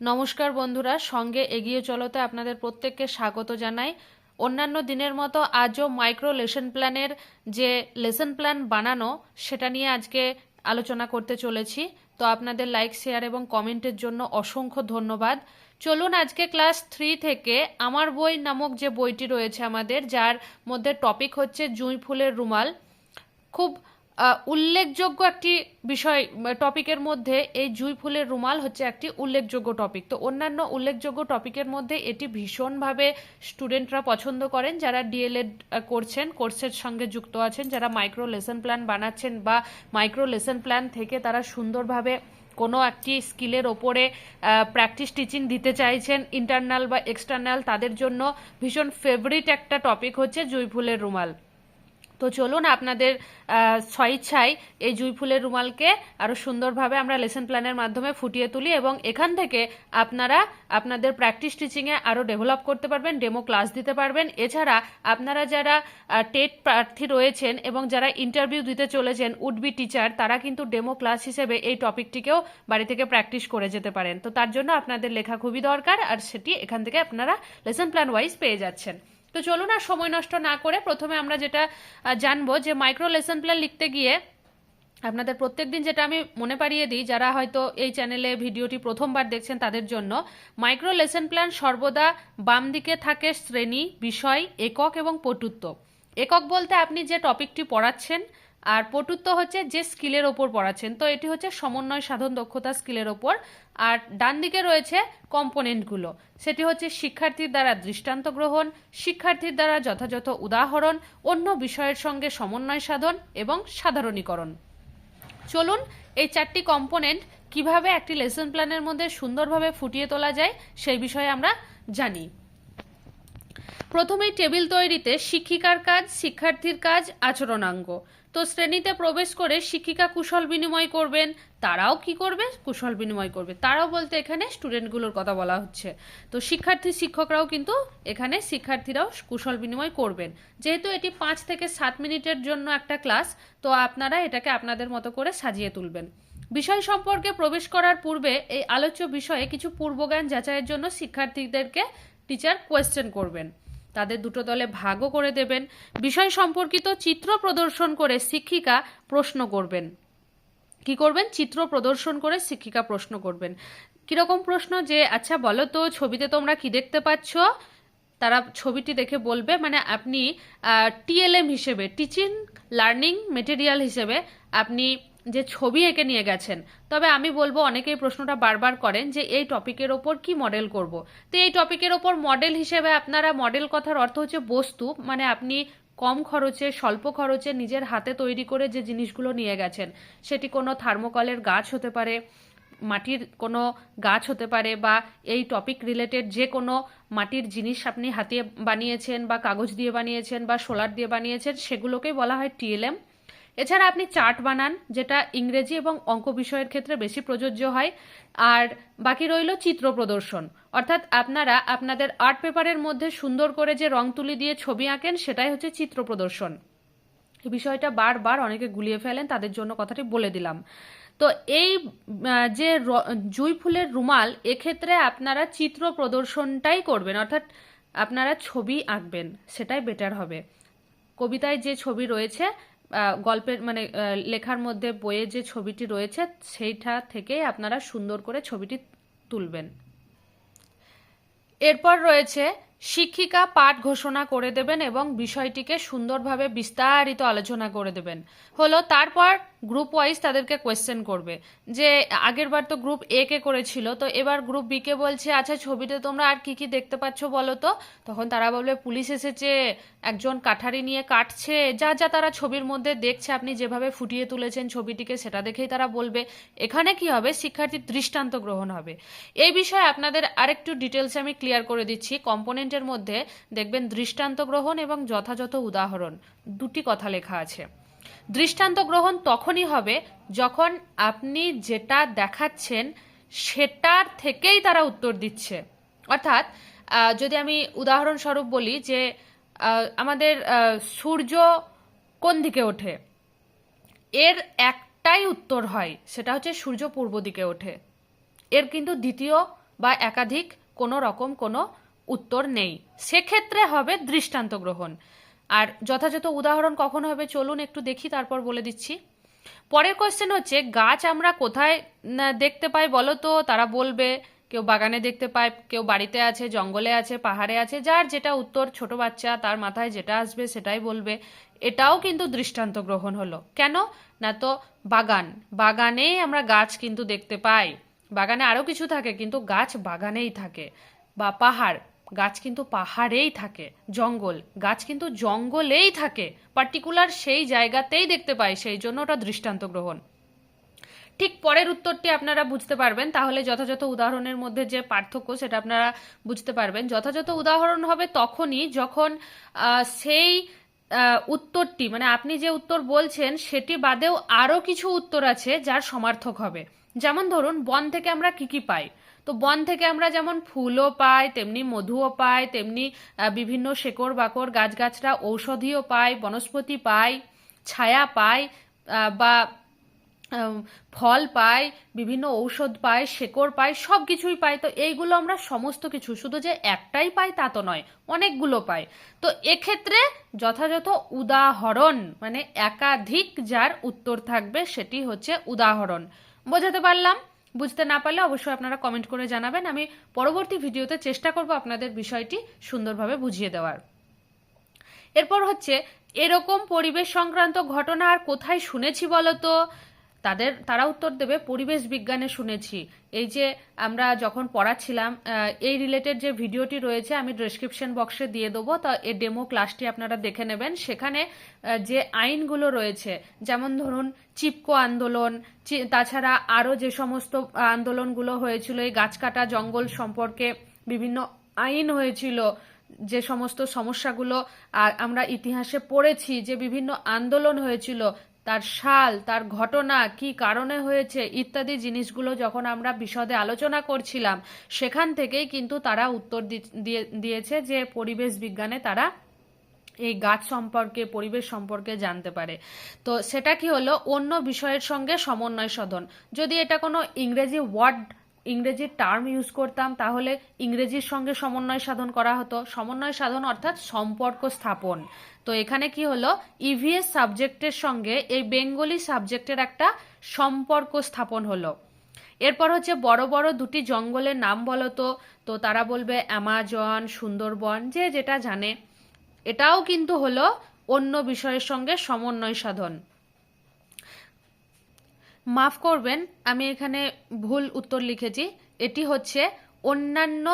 নমস্কার বন্ধুরা, সঙ্গে এগিয়ে চলোতে আপনাদের প্রত্যেককে স্বাগত জানাই। অন্যান্য দিনের মতো আজও মাইক্রো লেসন প্ল্যানের যে লেসন প্ল্যান বানানো, সেটা নিয়ে আজকে আলোচনা করতে চলেছি। তো আপনাদের লাইক শেয়ার এবং কমেন্টের জন্য অসংখ্য ধন্যবাদ। চলুন আজকে ক্লাস থ্রি থেকে আমার বই নামক যে বইটি রয়েছে আমাদের, যার মধ্যে টপিক হচ্ছে জুঁই ফুলের রুমাল। খুব উল্লেখযোগ্য একটি বিষয় টপিকের মধ্যে এই জুঁই ফুলের রুমাল হচ্ছে একটি উল্লেখযোগ্য টপিক। তো অন্যান্য উল্লেখযোগ্য টপিকের মধ্যে এটি ভীষণভাবে স্টুডেন্টরা পছন্দ করেন, যারা ডিএলএড করছেন, কোর্সের সঙ্গে যুক্ত আছেন, যারা মাইক্রো লেসন প্ল্যান বানাচ্ছেন বা মাইক্রো লেসন প্ল্যান থেকে তারা সুন্দরভাবে কোনো একটি স্কিলের ওপরে প্র্যাকটিস টিচিং দিতে চাইছেন ইন্টারনাল বা এক্সটার্নাল তাদের জন্য ভীষণ ফেভারিট একটা টপিক হচ্ছে জুঁই ফুলের রুমাল। তো চলুন আপনাদের স্বইচ্ছায় এই জুঁই ফুলের রুমালকে আরও সুন্দরভাবে আমরা লেসন প্ল্যানের মাধ্যমে ফুটিয়ে তুলি এবং এখান থেকে আপনারা আপনাদের প্র্যাকটিস টিচিংয়ে আরও ডেভেলপ করতে পারবেন ডেমো ক্লাস দিতে পারবেন। এছাড়া আপনারা যারা টেট প্রার্থী রয়েছেন এবং যারা ইন্টারভিউ দিতে চলেছেন উডবি টিচার তারা কিন্তু ডেমো ক্লাস হিসেবে এই টপিকটিকেও বাড়ি থেকে প্র্যাকটিস করে যেতে পারেন। তো তার জন্য আপনাদের লেখা খুবই দরকার আর সেটি এখান থেকে আপনারা লেসন প্ল্যান ওয়াইজ পেয়ে যাচ্ছেন। তো চলুন আর সময় নষ্ট না করে প্রথমে আমরা যেটা জানব যে মাইক্রো লেসন প্ল্যান লিখতে গিয়ে আপনাদের প্রত্যেকদিন যেটা আমি মনে পারিয়ে দিই, যারা হয়তো এই চ্যানেলে ভিডিওটি প্রথমবার দেখছেন তাদের জন্য মাইক্রো লেসন প্ল্যান সর্বদা বাম দিকে থাকে শ্রেণি, বিষয়, একক এবং পটুত্ব। একক বলতে আপনি যে টপিকটি পড়াচ্ছেন আর পটুত্ব হচ্ছে যে স্কিলের ওপর পড়াচ্ছেন। তো এটি হচ্ছে সমন্বয় সাধন দক্ষতা স্কিলের ওপর। আর ডান দিকে রয়েছে কম্পোনেন্টগুলো। সেটি হচ্ছে শিক্ষার্থীর দ্বারা দৃষ্টান্ত গ্রহণ, শিক্ষার্থীর দ্বারা যথাযথ উদাহরণ, অন্য বিষয়ের সঙ্গে সমন্বয় সাধন এবং সাধারণীকরণ। চলুন এই চারটি কম্পোনেন্ট কীভাবে একটি লেসন প্ল্যানের মধ্যে সুন্দরভাবে ফুটিয়ে তোলা যায় সেই বিষয়ে আমরা জানি। প্রথমেই টেবিল তৈরিতে শিক্ষিকার কাজ, শিক্ষার্থীর কাজ, আচরণাঙ্গ। তো শ্রেণীতে প্রবেশ করে শিক্ষিকা কুশল বিনিময় করবেন, তারাও কি করবে? কুশল বিনিময় করবে। তারাও বলতে এখানে স্টুডেন্টগুলোর কথা বলা হচ্ছে। তো শিক্ষার্থী, শিক্ষকরাও কিন্তু এখানে শিক্ষার্থীরাও কুশল বিনিময় করবেন। যেহেতু এটি পাঁচ থেকে সাত মিনিটের জন্য একটা ক্লাস, তো আপনারা এটাকে আপনাদের মতো করে সাজিয়ে তুলবেন। বিষয় সম্পর্কে প্রবেশ করার পূর্বে এই আলোচ্য বিষয়ে কিছু পূর্বজ্ঞান যাচাইয়ের জন্য শিক্ষার্থীদেরকে টিচার কোয়েশ্চেন করবেন। তাদের দুটো দলে ভাগও করে দেবেন। বিষয় সম্পর্কিত চিত্র প্রদর্শন করে শিক্ষিকা প্রশ্ন করবেন। কি করবেন? চিত্র প্রদর্শন করে শিক্ষিকা প্রশ্ন করবেন। কীরকম প্রশ্ন? যে আচ্ছা বলো তো, ছবিতে তোমরা কি দেখতে পাচ্ছ? তারা ছবিটি দেখে বলবে মানে আপনি টিএলএম হিসেবে, টিচিং, লার্নিং মেটেরিয়াল হিসেবে আপনি যে ছবি এঁকে নিয়ে গেছেন। তবে আমি বলব, অনেকেই প্রশ্নটা বারবার করেন যে এই টপিকের ওপর কি মডেল করব। তো এই টপিকের ওপর মডেল হিসেবে আপনারা মডেল কথার অর্থ হচ্ছে বস্তু। মানে আপনি কম খরচে, স্বল্প খরচে নিজের হাতে তৈরি করে যে জিনিসগুলো নিয়ে গেছেন, সেটি কোনো থার্মোকলের গাছ হতে পারে, মাটির কোনো গাছ হতে পারে, বা এই টপিক রিলেটেড যে কোনো মাটির জিনিস আপনি হাতে বানিয়েছেন, বা কাগজ দিয়ে বানিয়েছেন, বা সোলার দিয়ে বানিয়েছেন, সেগুলোকেই বলা হয় টিএলএম এছাড়া আপনি চার্ট বানান, যেটা ইংরেজি এবং অঙ্ক বিষয়ের ক্ষেত্রে বেশি প্রযোজ্য হয়। আর বাকি রইল চিত্র প্রদর্শন। অর্থাৎ আপনারা আপনাদের আর্ট পেপারের মধ্যে সুন্দর করে যে রং তুলি দিয়ে ছবি আঁকেন, সেটাই হচ্ছে চিত্র প্রদর্শন। এই বিষয়টা বারবার অনেকে গুলিয়ে ফেলেন, তাদের জন্য কথাটি বলে দিলাম। তো এই যে জুঁই ফুলের রুমাল, এক্ষেত্রে আপনারা চিত্র প্রদর্শনটাই করবেন, অর্থাৎ আপনারা ছবি আঁকবেন, সেটাই বেটার হবে। কবিতায় যে ছবি রয়েছে গল্পের মানে লেখার মধ্যে বইয়ে যে ছবিটি রয়েছে, সেইটা থেকে আপনারা সুন্দর করে ছবিটি তুলবেন। এরপর রয়েছে, শিক্ষিকা পাঠ ঘোষণা করে দেবেন এবং বিষয়টিকে সুন্দরভাবে বিস্তারিত আলোচনা করে দেবেন। হলো, তারপর গ্রুপ ওয়াইজ তাদেরকে কোয়েশ্চেন করবে। যে আগেরবার তো গ্রুপ এ কে করেছিল, তো এবার গ্রুপ বি কে বলছে আচ্ছা ছবিতে তোমরা আর কি কি দেখতে পাচ্ছ বলো তো? তখন তারা বলবে, পুলিশ এসেছে, একজন কাঠারি নিয়ে কাটছে, যা যা তারা ছবির মধ্যে দেখছে, আপনি যেভাবে ফুটিয়ে তুলেছেন ছবিটিকে, সেটা দেখেই তারা বলবে। এখানে কি হবে? শিক্ষার্থীর দৃষ্টান্ত গ্রহণ হবে। এই বিষয়ে আপনাদের আরেকটু ডিটেলস আমি ক্লিয়ার করে দিচ্ছি। কম্পোনেন্টের মধ্যে দেখবেন দৃষ্টান্ত গ্রহণ এবং যথাযথ উদাহরণ। দুটি কথা লেখা আছে। দৃষ্টান্ত গ্রহণ তখনই হবে যখন আপনি যেটা দেখাচ্ছেন সেটার থেকেই তারা উত্তর দিচ্ছে। অর্থাৎ যদি আমি উদাহরণস্বরূপ বলি যে আমাদের সূর্য কোন দিকে ওঠে? এর একটাই উত্তর হয়, সেটা হচ্ছে সূর্য পূর্ব দিকে ওঠে। এর কিন্তু দ্বিতীয় বা একাধিক কোনো রকম কোনো উত্তর নেই। সেক্ষেত্রে হবে দৃষ্টান্ত গ্রহণ। আর যথাযথ উদাহরণ কখন হবে চলুন একটু দেখি, তারপর বলে দিচ্ছি। পরের কোয়েশ্চেন হচ্ছে, গাছ আমরা কোথায় দেখতে পাই বলো তো? তারা বলবে, কেউ বাগানে দেখতে পায়, কেউ বাড়িতে আছে, জঙ্গলে আছে, পাহাড়ে আছে, যার যেটা উত্তর, ছোট বাচ্চা, তার মাথায় যেটা আসবে সেটাই বলবে। এটাও কিন্তু দৃষ্টান্ত গ্রহণ হলো। কেন? না তো বাগান বাগানেই আমরা গাছ কিন্তু দেখতে পাই। বাগানে আরও কিছু থাকে, কিন্তু গাছ বাগানেই থাকে। বা পাহাড় গাছ কিন্তু পাহাড়েই থাকে, জঙ্গল। গাছ কিন্তু জঙ্গলেই থাকে পার্টিকুলার সেই জায়গাতেই দেখতে পাই, সেই জন্য ওটা দৃষ্টান্ত গ্রহণ। ঠিক পরের উত্তরটি আপনারা বুঝতে পারবেন, তাহলে যথাযথ উদাহরণের মধ্যে যে পার্থক্য সেটা আপনারা বুঝতে পারবেন। যথাযথ উদাহরণ হবে তখনই যখন সেই উত্তরটি মানে আপনি যে উত্তর বলছেন, সেটি বাদেও আরও কিছু উত্তর আছে যার সমার্থক হবে। যেমন ধরুন, বন থেকে আমরা কি কি পাই? তো বন থেকে আমরা যেমন ফুলও পাই, তেমনি মধুও পাই, তেমনি বিভিন্ন শেকড় বাকড় গাছগাছরা ঔষধিও পাই, বনস্পতি পাই, ছায়া পাই বা ফল পাই, বিভিন্ন ঔষধ পাই, শেকড় পাই সব কিছুই পাই। তো এইগুলো আমরা সমস্ত কিছু, শুধু যে একটাই পাই তা তো নয়, অনেকগুলো পাই। তো এক্ষেত্রে যথাযথ উদাহরণ মানে একাধিক যার উত্তর থাকবে সেটি হচ্ছে উদাহরণ। বোঝাতে পারলাম? বুঝতে না পারলে অবশ্যই আপনারা কমেন্ট করে জানাবেন। আমি পরবর্তী ভিডিওতে চেষ্টা করব আপনাদের বিষয়টি সুন্দরভাবে বুঝিয়ে দেওয়ার। এরপর হচ্ছে, এরকম পরিবেশ সংক্রান্ত ঘটনা আর কোথায় শুনেছি বলতো? তাদের, তারা উত্তর দেবে, পরিবেশ বিজ্ঞানে শুনেছি। এই যে আমরা যখন পড়াচ্ছিলাম এই রিলেটেড যে ভিডিওটি রয়েছে, আমি ডেসক্রিপশন বক্সে দিয়ে দেবো। তা এই ডেমো ক্লাসটি আপনারা দেখে নেবেন। সেখানে যে আইনগুলো রয়েছে, যেমন ধরুন চিপকো আন্দোলন তাছাড়া আরও যে সমস্ত আন্দোলনগুলো হয়েছিল, এই গাছ কাটা জঙ্গল সম্পর্কে বিভিন্ন আইন হয়েছিল, যে সমস্ত সমস্যাগুলো আমরা ইতিহাসে পড়েছি, যে বিভিন্ন আন্দোলন হয়েছিল তার সাল, তার ঘটনা, কি কারণে হয়েছে, ইত্যাদি জিনিসগুলো যখন আমরা বিশদে আলোচনা করছিলাম, সেখান থেকেই কিন্তু তারা উত্তর দিয়েছে যে পরিবেশ বিজ্ঞানে তারা এই গাছ সম্পর্কে, পরিবেশ সম্পর্কে জানতে পারে। তো সেটা কি হলো, অন্য বিষয়ের সঙ্গে সমন্বয় সাধন যদি এটা কোনো ইংরেজি ওয়ার্ড, ইংরেজি টার্ম ইউজ করতাম, তাহলে ইংরেজির সঙ্গে সমন্বয় সাধন করা হতো। সমন্বয় সাধন অর্থাৎ সম্পর্ক স্থাপন। তো এখানে কি হলো? ইভিএস সাবজেক্টের সঙ্গে এই বেঙ্গলি সাবজেক্টের একটা সম্পর্ক স্থাপন হলো। এরপর হচ্ছে বড় বড় দুটি জঙ্গলের নাম বলো তো। তো তারা বলবে অ্যামাজন সুন্দরবন যে যেটা জানে। এটাও কিন্তু হলো অন্য বিষয়ের সঙ্গে সমন্বয় সাধন। মাফ করবেন, আমি এখানে ভুল উত্তর লিখেছি। এটি হচ্ছে অন্যান্য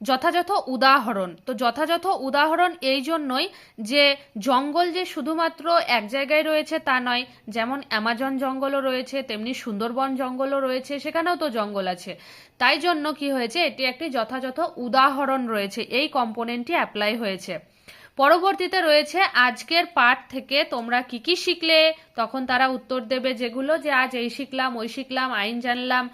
যথাযথ উদাহরণ। তো যথাযথ উদাহরণ এই জন্যই যে জঙ্গল যে শুধুমাত্র এক জায়গায় রয়েছে তা নয়, যেমন অ্যামাজন জঙ্গলও রয়েছে, তেমনি সুন্দরবন জঙ্গলও রয়েছে, সেখানেও তো জঙ্গল আছে। তাই জন্য কি হয়েছে, এটি একটি যথাযথ উদাহরণ রয়েছে, এই কম্পোনেন্টটি অ্যাপ্লাই হয়েছে। পরবর্তীতে রয়েছে আজকের পাঠ থেকে তোমরা কি কি শিখলে? তখন তারা উত্তর দেবে যেগুলো যে আজ এই শিখলাম, ওই শিখলাম, আইন জানলাম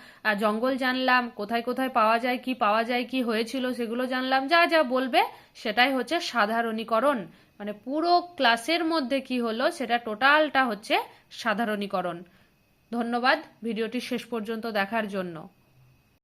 জঙ্গল জানলাম, কোথায় কোথায় পাওয়া যায়, কি পাওয়া যায়, কি হয়েছিল সেগুলো জানলাম, যা যা বলবে সেটাই হচ্ছে সাধারণীকরণ। মানে পুরো ক্লাসের মধ্যে কি হলো সেটা টোটালটা হচ্ছে সাধারণীকরণ। ধন্যবাদ ভিডিওটি শেষ পর্যন্ত দেখার জন্য।